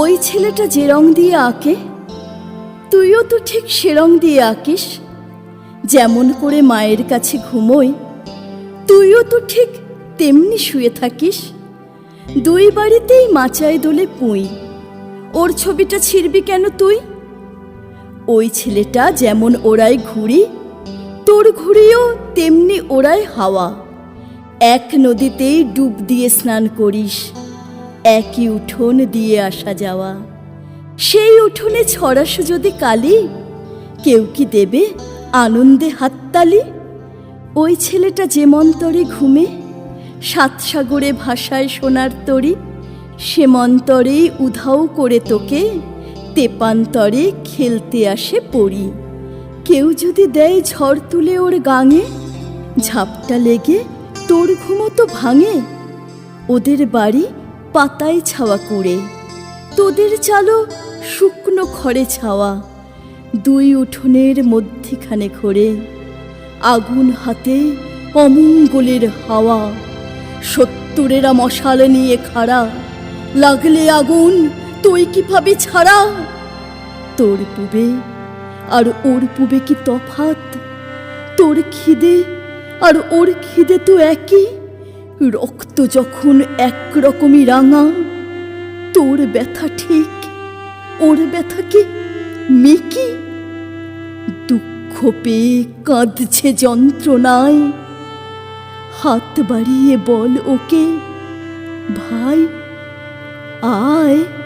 ওই ছেলেটা যে রং দিয়ে আঁকে, তুইও তো ঠিক সে রং দিয়ে আঁকিস। যেমন করে মায়ের কাছে ঘুমোই, তুইও তো ঠিক তেমনি শুয়ে থাকিস। দুই বাড়িতেই মাচায় দোলে পুঁই, ওর ছবিটা ছিড়বি কেন তুই? ওই ছেলেটা যেমন ওরাই ঘুড়ি, তোর ঘুড়িও তেমনি ওরাই হাওয়া। এক নদীতেই ডুব দিয়ে স্নান করিস। একই উঠোন দিয়ে আসা যাওয়া। সেই উঠোনে ছড়াস যদি কালি, কেউ কি দেবে আনন্দে হাততালি? ওই ছেলেটা যে মন্তরে ঘুমে, সাত সাগরে ভাষায় সোনার তরি সে মন্তরেই উধাও করে তোকে তেপান্তরে খেলতে আসে পড়ি কেউ যদি দেয় ঝড় তুলে ওর গাঙে, ঝাপটা লেগে তোর ঘুমো তো ভাঙে। ওদের বাড়ি পাতায় ছাওয়া করে তোদের চালো শুকনো খড়ে ছাওয়া। দুই উঠোনের মধ্যিখানে ঘোরে। আগুন হাতে অমঙ্গলের হাওয়া। সত্তরেরা মশাল নিয়ে খাড়া। লাগলে আগুন তুই কি পাবি ছাড়া? তোর পুবে আর ওর পুবে কি তফাত? তোর খিদে আর ওর খিদে তো একই? রক্ত যখন একরকমই রাঙা, তোর ব্যথা ঠিক, ওর ব্যথা কি? মেকি দুঃখ পেয়ে কাঁদছে যন্ত্রণায়। হাত বাড়িয়ে বল ওকে, ভাই, আয়।